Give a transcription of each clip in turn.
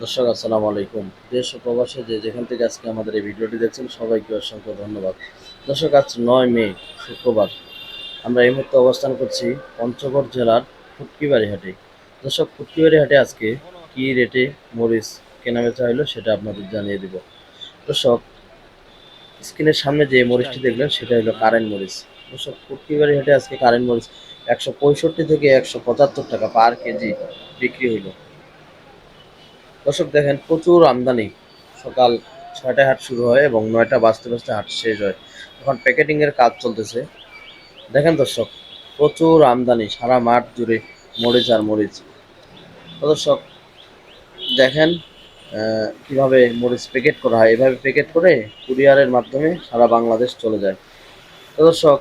দর্শক, আসসালামু আলাইকুম। দেশ প্রবাসে যে যেখান থেকে আজকে আমাদের এই ভিডিওটি দেখছেন, সবাইকে অসংখ্য ধন্যবাদ। দর্শক, আজ নয় মে, শুক্রবার। আমরা এই মুহূর্তে অবস্থান করছি পঞ্চগড় জেলার ফুটকিবাড়ি হাটে দর্শক ফুটকিবাড়ি হাটে আজকে কী রেটে মরিচ কেনা বেচা হলো সেটা আপনাদের জানিয়ে দিব। দর্শক, স্ক্রিনের সামনে যে মরিচটি দেখলেন, সেটা হলো কারেন্ট মরিচ। দর্শক ফুটকিবাড়ি হাটে আজকে কারেন্ট মরিচ একশো পঁয়ষট্টি থেকে একশো পঁচাত্তর টাকা পার কেজি বিক্রি হইল দর্শক দেখেন, প্রচুর আমদানি। সকাল ছয়টায় হাট শুরু হয় এবং নয়টা বাজতে বাজতে হাট শেষ হয়। এখন প্যাকেটিং এর কাজ চলতেছে। দেখেন দর্শক, প্রচুর আমদানি, সারা মাঠ জুড়ে মরিচ আর মরিচ। দর্শক, দেখেন কীভাবে মরিচ প্যাকেট করা হয়। এভাবে প্যাকেট করে কুরিয়ারের মাধ্যমে সারা বাংলাদেশ চলে যায়। দর্শক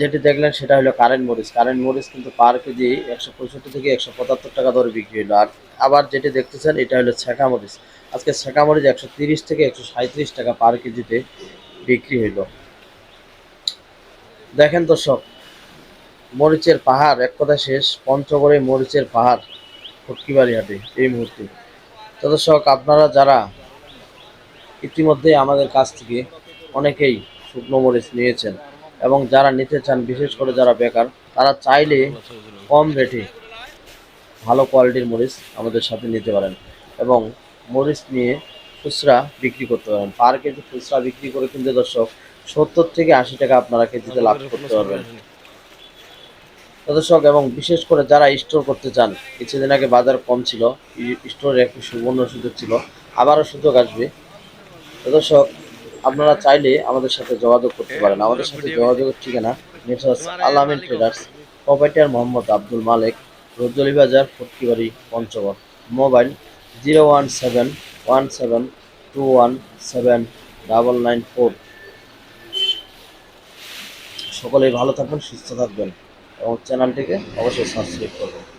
যেটি দেখলেন সেটা হলো কারেন্ট মরিচ। কারেন্ট মরিচ কিন্তু পার কেজি একশো পঁয়ষট্টি থেকে একশো পঁচাত্তর টাকা দরে বিক্রি হলো। আর আবার যেটি দেখতেছেন, এটা হলো ছেঁকা মরিচ। আজকে ছেঁকা মরিচ একশো তিরিশ থেকে একশো সাঁত্রিশ টাকা পার কেজিতে বিক্রি হইল দেখেন দর্শক, মরিচের পাহাড় এক কথা শেষ, পঞ্চগড়ে মরিচের পাহাড় ফটকিবাড়ি হাটে এই মুহূর্তে। তো দর্শক, আপনারা যারা ইতিমধ্যে আমাদের কাছ থেকে অনেকেই শুকনো মরিচ নিয়েছেন এবং যারা নিতে চান, বিশেষ করে যারা বেকার, তারা চাইলে কম রেটে ভালো কোয়ালিটির মরিচ আমাদের সাথে নিতে পারেন এবং মরিচ নিয়ে খুচরা বিক্রি করতে পারেন। পার কেজি খুচরা বিক্রি করে কিন্তু দর্শক সত্তর থেকে আশি টাকা আপনারা কেজিতে লাভ করতে পারবেন। দর্শক, এবং বিশেষ করে যারা স্টোর করতে চান, কিছুদিন আগে বাজার কম ছিল স্টোরের একটি সুবর্ণ সুযোগ ছিল, আবারও সুযোগ আসবে। দর্শক আপনারা চাইলে আমাদের সাথে যোগাযোগ করতে পারেন। আমাদের সাথে যোগাযোগের ঠিকানা messrs Alamin traders proprietor Mohammad Abdul Malek, Rajjoli Bazar, Fotkibari, Panchagarh. Mobile zero one seven one seven two one seven double nine four. সকলেই ভালো থাকবেন, সুস্থ থাকবেন এবং চ্যানেলটিকে অবশ্যই সাবস্ক্রাইব করবেন।